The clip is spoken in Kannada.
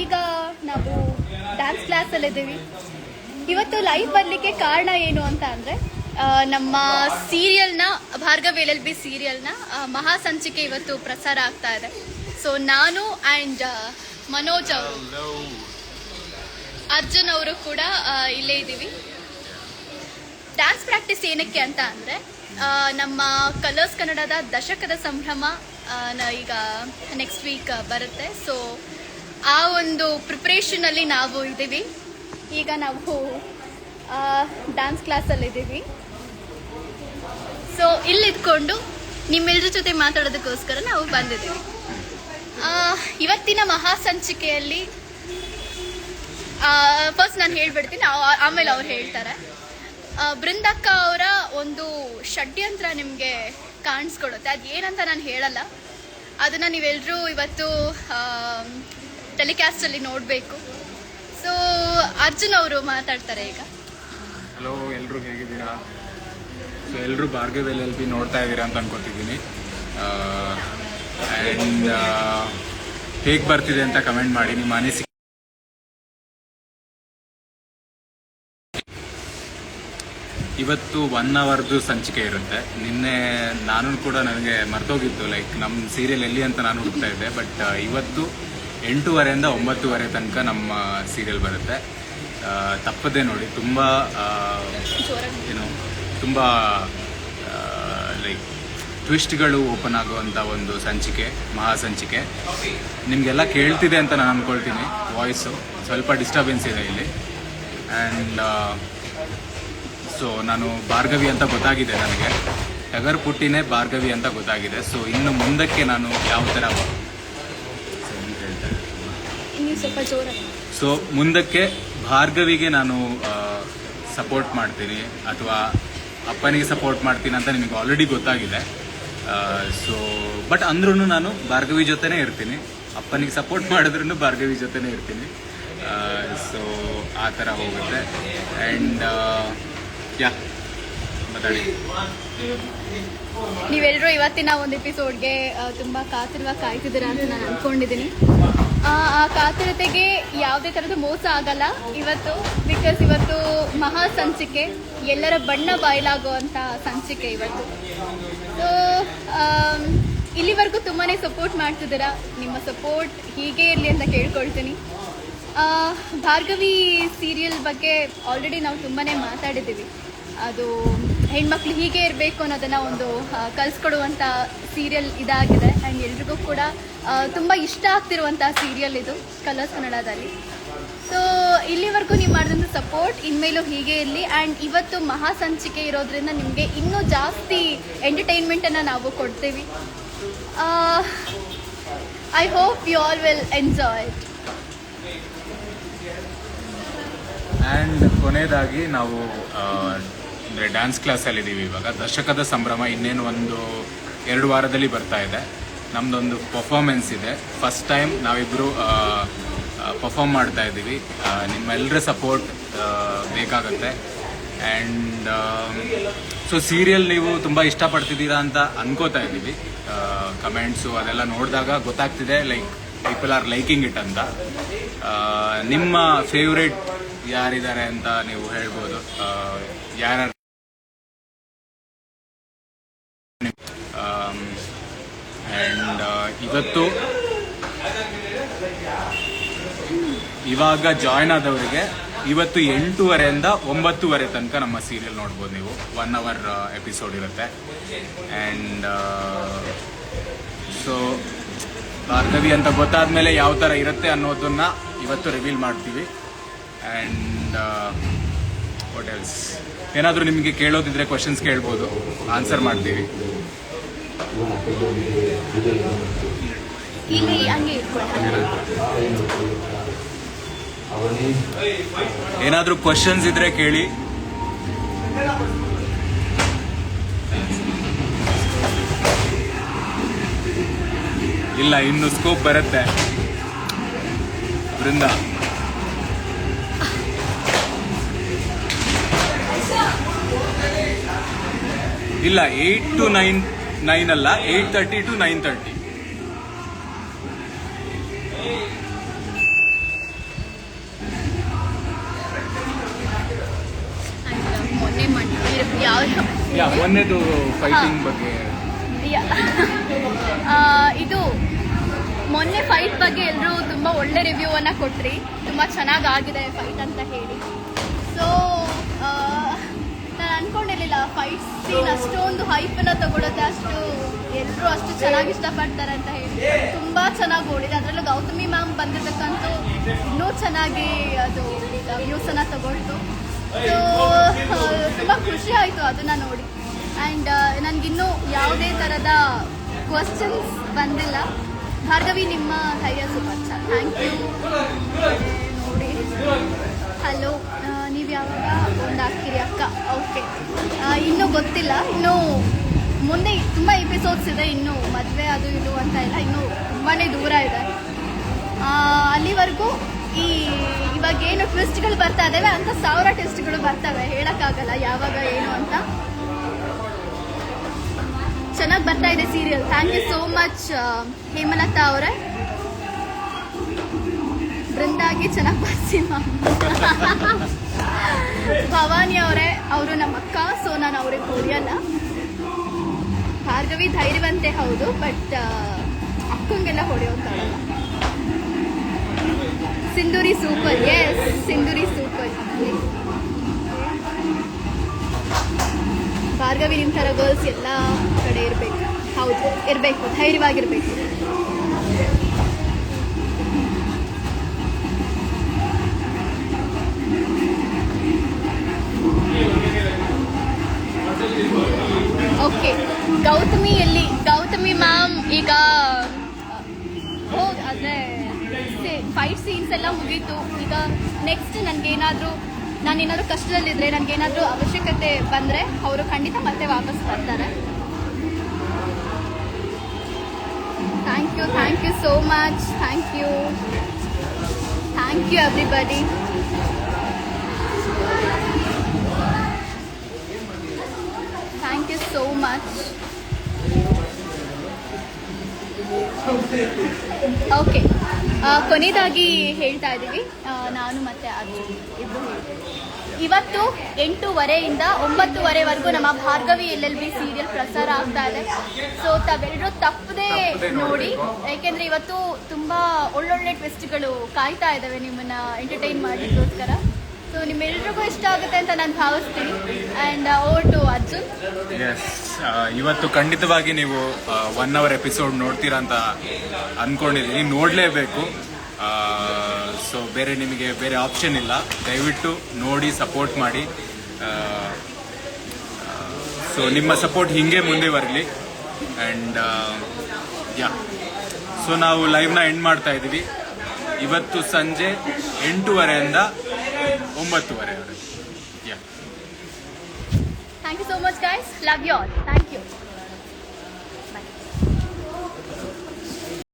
ಈಗ ನಾವು ಡ್ಯಾನ್ಸ್ ಕ್ಲಾಸಲ್ಲಿ ಇದ್ದೀವಿ ಇವತ್ತು ಲೈವ್ ಬರಲಿಕ್ಕೆ ಕಾರಣ ಏನು ಅಂತ ಅಂದರೆ ನಮ್ಮ ಸೀರಿಯಲ್ನ ಭಾರ್ಗವ್ ಎಲ್ ಎಲ್ ಬಿ ಸೀರಿಯಲ್ನ ಮಹಾ ಸಂಚಿಕೆ ಇವತ್ತು ಪ್ರಸಾರ ಆಗ್ತಾ ಇದೆ. ಸೊ ನಾನು ಆ್ಯಂಡ್ ಮನೋಜ್ ಅವರು. ಅರ್ಜುನ್ ಅವರು ಕೂಡ ಇಲ್ಲೇ ಇದ್ದೀವಿ. ಡ್ಯಾನ್ಸ್ ಪ್ರಾಕ್ಟೀಸ್ ಏನಕ್ಕೆ ಅಂತ ಅಂದರೆ ನಮ್ಮ ಕಲರ್ಸ್ ಕನ್ನಡದ ದಶಕದ ಸಂಭ್ರಮ ಈಗ ನೆಕ್ಸ್ಟ್ ವೀಕ್ ಬರುತ್ತೆ. ಸೊ ಆ ಒಂದು ಪ್ರಿಪ್ರೇಷನಲ್ಲಿ ನಾವು ಇದ್ದೀವಿ. ಈಗ ನಾವು ಡ್ಯಾನ್ಸ್ ಕ್ಲಾಸಲ್ಲಿ ಸೊ ಇಲ್ಲಿದ್ಕೊಂಡು ನಿಮ್ಮೆಲ್ಲರ ಜೊತೆ ಮಾತಾಡೋದಕ್ಕೋಸ್ಕರ ನಾವು ಬಂದಿದ್ದೀವಿ. ಇವತ್ತಿನ ಮಹಾಸಂಚಿಕೆಯಲ್ಲಿ ಫಸ್ಟ್ ನಾನು ಹೇಳ್ಬಿಡ್ತೀನಿ ಆಮೇಲೆ ಅವ್ರು ಹೇಳ್ತಾರೆ. ಬೃಂದಕ್ಕ ಅವರ ಒಂದು ಷಡ್ಯಂತ್ರ ನಿಮಗೆ ಕಾಣಿಸ್ಕೊಡುತ್ತೆ ಅದು ಏನಂತ ನಾನು ಹೇಳಲ್ಲ. ಅದನ್ನು ನೀವೆಲ್ಲರೂ ಇವತ್ತು ಟೆಲಿಕಾಸ್ಟಲ್ಲಿ ನೋಡಬೇಕು. ಸೊ ಅರ್ಜುನ್ ಅವರು ಮಾತಾಡ್ತಾರೆ ಈಗ. ಹಲೋ ಎಲ್ಲರೂ ಹೇಗಿದ್ದೀರಾ? ಸೊ ಎಲ್ಲರೂ ಭಾರ್ಗವ್ ಎಲ್ ಬಿ ನೋಡ್ತಾ ಇದ್ದೀರಾ ಅಂತ ಅನ್ಕೋತಿದ್ದೀನಿ. ಆ್ಯಂಡ್ ಹೇಗೆ ಬರ್ತಿದೆ ಅಂತ ಕಮೆಂಟ್ ಮಾಡಿ, ನಿಮ್ಮ ಅನಿಸಿಕೆ. ಇವತ್ತು ಒನ್ ಅವರ್ದು ಸಂಚಿಕೆ ಇರುತ್ತೆ. ನಿನ್ನೆ ನಾನು ಕೂಡ ನನಗೆ ಮರ್ತೋಗಿತ್ತು ಲೈಕ್ ನಮ್ಮ ಸೀರಿಯಲ್ ಎಲ್ಲಿ ಅಂತ ನಾನು ಹುಡುಕ್ತಾ ಇದ್ದೆ ಬಟ್ ಇವತ್ತು ಎಂಟೂವರೆಯಿಂದ ಒಂಬತ್ತುವರೆ ತನಕ ನಮ್ಮ ಸೀರಿಯಲ್ ಬರುತ್ತೆ. ತಪ್ಪದೆ ನೋಡಿ, ತುಂಬ ಏನು ತುಂಬ ಲೈಕ್ ಟ್ವಿಸ್ಟ್ಗಳು ಓಪನ್ ಆಗುವಂಥ ಒಂದು ಸಂಚಿಕೆ ಮಹಾ ಸಂಚಿಕೆ ನಿಮಗೆಲ್ಲ ಕೇಳ್ತಿದೆ ಅಂತ ನಾನು ಅಂದ್ಕೊಳ್ತೀನಿ ವಾಯ್ಸು ಸ್ವಲ್ಪ ಡಿಸ್ಟರ್ಬೆನ್ಸ್ ಇದೆ ಇಲ್ಲಿ. ಆ್ಯಂಡ್ ಸೊ ನಾನು ಭಾರ್ಗವಿ ಅಂತ ಗೊತ್ತಾಗಿದೆ ನನಗೆ. ಟಗರ್ ಪುಟ್ಟಿನೇ ಭಾರ್ಗವಿ ಅಂತ ಗೊತ್ತಾಗಿದೆ. ಸೊ ಇನ್ನು ಮುಂದಕ್ಕೆ ನಾನು ಯಾವ ಥರ ಸೊ ಮುಂದಕ್ಕೆ ಭಾರ್ಗವಿಗೆ ನಾನು ಸಪೋರ್ಟ್ ಮಾಡ್ತೀನಿ. ಅಥವಾ ಅಪ್ಪನಿಗೆ ಸಪೋರ್ಟ್ ಮಾಡ್ತೀನಿ ಅಂತ ನಿಮಗೆ ಆಲ್ರೆಡಿ ಗೊತ್ತಾಗಿದೆ. ಸೊ ಬಟ್ ಅಂದ್ರೂ ನಾನು ಭಾರ್ಗವಿ ಜೊತೆನೇ ಇರ್ತೀನಿ. ಅಪ್ಪನಿಗೆ ಸಪೋರ್ಟ್ ಮಾಡಿದ್ರೂ ಭಾರ್ಗವಿ ಜೊತೆನೇ ಇರ್ತೀನಿ. ಸೊ ಆ ಥರ ಹೋಗುತ್ತೆ. ಆ್ಯಂಡ್ ಯಾ, ಮಾತಾಡಿ. ನೀವೆಲ್ಲರೂ ಇವತ್ತಿನ ಒಂದು ಎಪಿಸೋಡ್ಗೆ ತುಂಬ ಕಾತಿರುವ ಕಾಯ್ತಿದ್ದೀರಾ ಅಂತ ನಾನು ಅಂದ್ಕೊಂಡಿದ್ದೀನಿ ಆ ಕಾತುರತೆಗೆ ಯಾವುದೇ ಥರದ ಮೋಸ ಆಗಲ್ಲ. ಇವತ್ತು ಬಿಕಾಸ್ ಇವತ್ತು ಮಹಾ ಸಂಚಿಕೆ, ಎಲ್ಲರ ಬಣ್ಣ ಬಯಲಾಗುವಂಥ ಸಂಚಿಕೆ ಇವತ್ತು. ಸೊ ಇಲ್ಲಿವರೆಗೂ ತುಂಬಾ ಸಪೋರ್ಟ್ ಮಾಡ್ತಿದ್ದೀರಾ? ನಿಮ್ಮ ಸಪೋರ್ಟ್ ಹೀಗೆ ಇರಲಿ ಅಂತ ಕೇಳ್ಕೊಳ್ತೀನಿ. ಭಾರ್ಗವಿ ಸೀರಿಯಲ್ ಬಗ್ಗೆ ಆಲ್ರೆಡಿ ನಾವು ತುಂಬಾ ಮಾತಾಡಿದ್ದೀವಿ. ಅದು ಹೆಣ್ಮಕ್ಳು ಹೀಗೆ ಇರಬೇಕು ಅನ್ನೋದನ್ನು ಒಂದು ಕಲಿಸ್ಕೊಡುವಂಥ ಸೀರಿಯಲ್ ಇದಾಗಿದೆ. ಆ್ಯಂಡ್ ಎಲ್ರಿಗೂ ಕೂಡ ತುಂಬ ಇಷ್ಟ ಆಗ್ತಿರುವಂಥ ಸೀರಿಯಲ್ ಇದು, ಕಲರ್ಸ್ ಕನ್ನಡದಲ್ಲಿ. ಸೊ ಇಲ್ಲಿವರೆಗೂ ನೀವು ಮಾಡಿದಂಥ ಸಪೋರ್ಟ್ ಇನ್ಮೇಲೂ ಹೀಗೆ ಇರಲಿ. ಆ್ಯಂಡ್ ಇವತ್ತು ಮಹಾ ಸಂಚಿಕೆ ಇರೋದ್ರಿಂದ ನಿಮಗೆ ಇನ್ನೂ ಜಾಸ್ತಿ ಎಂಟರ್ಟೈನ್ಮೆಂಟನ್ನು ನಾವು ಕೊಡ್ತೀವಿ. I hope you all will enjoy and ಕೊನೆಯದಾಗಿ ನಾವು ಅಂದರೆ ಡ್ಯಾನ್ಸ್ ಕ್ಲಾಸಲ್ಲಿದ್ದೀವಿ ಇವಾಗ. ದಶಕದ ಸಂಭ್ರಮ ಇನ್ನೇನು ಒಂದು ಎರಡು ವಾರದಲ್ಲಿ ಬರ್ತಾ ಇದೆ. ನಮ್ಮದೊಂದು ಪರ್ಫಾರ್ಮೆನ್ಸ್ ಇದೆ. ಫಸ್ಟ್ ಟೈಮ್ ನಾವಿಬ್ಬರು ಪರ್ಫಾರ್ಮ್ ಮಾಡ್ತಾ ಇದ್ದೀವಿ. ನಿಮ್ಮೆಲ್ಲರ ಸಪೋರ್ಟ್ ಬೇಕಾಗತ್ತೆ. ಆ್ಯಂಡ್ ಸೊ ಸೀರಿಯಲ್ ನೀವು ತುಂಬ ಇಷ್ಟಪಡ್ತಿದ್ದೀರಾ ಅಂತ ಅನ್ಕೋತಾ ಇದ್ದೀವಿ. ಕಮೆಂಟ್ಸು ಅದೆಲ್ಲ ನೋಡಿದಾಗ ಗೊತ್ತಾಗ್ತಿದೆ like people are liking it ಅಂತ. ನಿಮ್ಮ ಫೇವ್ರೇಟ್ ಯಾರಿದ್ದಾರೆ ಅಂತ ನೀವು ಹೇಳ್ಬೋದು. ಯಾರು ಆ್ಯಂಡ್ ಇವತ್ತು ಇವಾಗ ಜಾಯ್ನ್ ಆದವರಿಗೆ ಇವತ್ತು ಎಂಟೂವರೆಯಿಂದ ಒಂಬತ್ತುವರೆ ತನಕ ನಮ್ಮ ಸೀರಿಯಲ್ ನೋಡ್ಬೋದು ನೀವು. ಒನ್ ಅವರ್ ಎಪಿಸೋಡ್ ಇರುತ್ತೆ. ಆ್ಯಂಡ್ ಸೊ ಭಾರ್ಗವಿ ಅಂತ ಗೊತ್ತಾದ ಮೇಲೆ ಯಾವ ಥರ ಇರುತ್ತೆ ಅನ್ನೋದನ್ನ ಇವತ್ತು ರಿವೀಲ್ ಮಾಡ್ತೀವಿ. ಆ್ಯಂಡ್ ವಾಟ್ ಎಲ್ಸ್ ಏನಾದರೂ ನಿಮಗೆ ಕೇಳೋದಿದ್ರೆ ಕ್ವಶನ್ಸ್ ಕೇಳ್ಬೋದು. ಆನ್ಸರ್ ಮಾಡ್ತೀವಿ. ಇಲ್ಲ ಹಂಗೆ ಏನಾದರೂ ಕ್ವಶನ್ಸ್ ಇದ್ರೆ ಕೇಳಿ. ಇಲ್ಲ, ಇನ್ನು ಸ್ಕೋಪ್ ಬರುತ್ತೆ. ಬೃಂದ ಇಲ್ಲ ಏಯ್ಟ್ ಟು ನೈನ್ ನೈನ್ ಅಲ್ಲ eight thirty to nine thirty yeah ಮೊನ್ನೆದು fighting ಬಗ್ಗೆ. ಯಾ- ಇದು ಮೊನ್ನೆ ಫೈಟ್ ಬಗ್ಗೆ ಎಲ್ಲರೂ ತುಂಬ ಒಳ್ಳೆ ರಿವ್ಯೂ ಅನ್ನ ಕೊಟ್ರಿ. ತುಂಬ ಚೆನ್ನಾಗಿ ಆಗಿದೆ ಫೈಟ್ ಅಂತ ಹೇಳಿ. ಸೊ ನಾನು ಅನ್ಕೊಂಡಿರ್ಲಿಲ್ಲ ಫೈಟ್ ಸೀನ್ ಅಷ್ಟೊಂದು ಹೈಪನ್ನ ತಗೊಳುತ್ತೆ ಅಷ್ಟು ಎಲ್ಲರೂ ಅಷ್ಟು ಚೆನ್ನಾಗಿ ಇಷ್ಟಪಡ್ತಾರೆ ಅಂತ ಹೇಳಿ. ತುಂಬ ಚೆನ್ನಾಗಿ ಓಡಿದೆ. ಅದರಲ್ಲೂ ಗೌತಮಿ ಮ್ಯಾಮ್ ಬಂದಿರತಕ್ಕಂತೂ ಇನ್ನೂ ಚೆನ್ನಾಗಿ ಅದು ವ್ಯೂಸ್ ಅನ್ನ ತಗೊಳ್ತು. ಸೊ ತುಂಬ ಖುಷಿ ಆಯಿತು ಅದನ್ನ ನೋಡಿ. ಆ್ಯಂಡ್ ನನಗಿನ್ನೂ ಯಾವುದೇ ಥರದ ಕ್ವಶನ್ಸ್ ಬಂದಿಲ್ಲ. ಭಾರ್ಗವಿ ನಿಮ್ಮ ಧೈರ್ಯ ಸೂಪರ್ ಥ್ಯಾಂಕ್ ಯು ನೋಡಿ ಹಲೋ ನೀವು ಯಾವಾಗ ಒಂದು ಹಾಕ್ತೀರಿ ಅಕ್ಕ? ಓಕೆ ಇನ್ನೂ ಗೊತ್ತಿಲ್ಲ. ಇನ್ನೂ ಮುಂದೆ ತುಂಬ ಎಪಿಸೋಡ್ಸ್ ಇದೆ. ಇನ್ನೂ ಮದುವೆ ಅದು ಇದು ಅಂತ ಇಲ್ಲ ಇನ್ನೂ ತುಂಬಾ ದೂರ ಇದೆ. ಅಲ್ಲಿವರೆಗೂ ಈ ಇವಾಗ ಏನು ಟ್ವಿಸ್ಟ್ಗಳು ಬರ್ತಾ ಇದಾವೆ? ಅಂತ ಸಾವಿರ ಟೆಸ್ಟ್ಗಳು ಬರ್ತವೆ. ಹೇಳಕ್ಕಾಗಲ್ಲ ಯಾವಾಗ ಏನು ಅಂತ. ಚೆನ್ನಾಗಿ ಬರ್ತಾ ಇದೆ serial thank you so much Hemalatha ಅವರೇ. ಬೃಂದಾಗಿ ಚೆನ್ನಾಗಿ ಬರ್ತೀನಿ ಭವಾನಿ ಅವರೇ, ಅವರು ನಮ್ಮ ಅಕ್ಕ ಸೊ ನಾನು ಅವ್ರಿಗೆ ಹೊಡೆಯಲ್ಲ ಭಾರ್ಗವಿ ಧೈರ್ಯವಂತೆ ಹೌದು, ಬಟ್ ಅಕ್ಕಂಗೆಲ್ಲ ಹೊಡೆಯೋಂತಾಳಲ್ಲ Sindhuri super yes Sindhuri super Bhargavi ನಿಮ್ಮ ಥರ ಗರ್ಲ್ಸ್ ಎಲ್ಲ ಕಡೆ ಇರಬೇಕು. ಹೌದು, ಇರಬೇಕು, ಧೈರ್ಯವಾಗಿರ್ಬೇಕು. ಓಕೆ ಗೌತಮಿ ಎಲ್ಲಿ ಗೌತಮಿ ಮ್ಯಾಮ್ ಈಗ ಹೋಗ್ ಅಂದರೆ ಫೈಟ್ ಸೀನ್ಸ್ ಎಲ್ಲ ಮುಗೀತು. ಈಗ ನೆಕ್ಸ್ಟ್ ನನಗೇನಾದರೂ ನಾನೇನಾದರೂ ಕಷ್ಟದಲ್ಲಿದ್ದರೆ ನನಗೇನಾದರೂ ಅವಶ್ಯಕತೆ ಬಂದರೆ ಅವರು ಖಂಡಿತ ಮತ್ತೆ ವಾಪಸ್ ಬರ್ತಾರೆ. Thank you thank you so much thank you thank you everybody thank you so much okay ಕೊನೆಯದಾಗಿ ಹೇಳ್ತಾ ಇದ್ದೀವಿ. ನಾನು ಮತ್ತೆ ಅರ್ಜುನ್ ಇಬ್ಬರು ಇವತ್ತು ಎಂಟೂವರೆಯಿಂದ ಒಂಬತ್ತುವರೆವರೆಗೂ ನಮ್ಮ Bhargavi L L B serial ಪ್ರಸಾರ ಆಗ್ತಾ ಇದೆ. ಸೊ ತಾವೆಲ್ಲರೂ ತಪ್ಪದೇ ನೋಡಿ. ಯಾಕೆಂದರೆ ಇವತ್ತು ತುಂಬಾ ಒಳ್ಳೊಳ್ಳೆ ಟ್ವಿಸ್ಟ್ಗಳು ಕಾಯ್ತಾ ಇದ್ದಾವೆ ನಿಮ್ಮನ್ನ ಎಂಟರ್ಟೈನ್ ಮಾಡಿದ್ದಕ್ಕೋಸ್ಕರ ಸೊ ನಿಮ್ಮೆಲ್ರಿಗೂ ಇಷ್ಟ ಆಗುತ್ತೆ ಅಂತ ನಾನು ಭಾವಿಸ್ತೀನಿ. And over to Arjun. Yes ಇವತ್ತು ಖಂಡಿತವಾಗಿ ನೀವು ಒನ್ ಅವರ್ ಎಪಿಸೋಡ್ ನೋಡ್ತೀರಾ ಅಂತ ಅನ್ಕೊಂಡಿದ್ದೀನಿ ನೋಡಲೇಬೇಕು. ಸೊ ಬೇರೆ ನಿಮಗೆ ಬೇರೆ ಆಪ್ಷನ್ ಇಲ್ಲ. ದಯವಿಟ್ಟು ನೋಡಿ ಸಪೋರ್ಟ್ ಮಾಡಿ. ಸೊ ನಿಮ್ಮ ಸಪೋರ್ಟ್ ಹಿಂಗೆ ಮುಂದೆ ಬರಲಿ. ಆ್ಯಂಡ್ ಯಾ ಸೊ ನಾವು ಲೈವ್ನ ಎಂಡ್ ಮಾಡ್ತಾ ಇದ್ದೀವಿ. ಇವತ್ತು ಸಂಜೆ ಎಂಟೂವರೆಯಿಂದ ಒಂಬತ್ತುವರೆವರೆಗೆ yeah thank you so much guys love you all thank you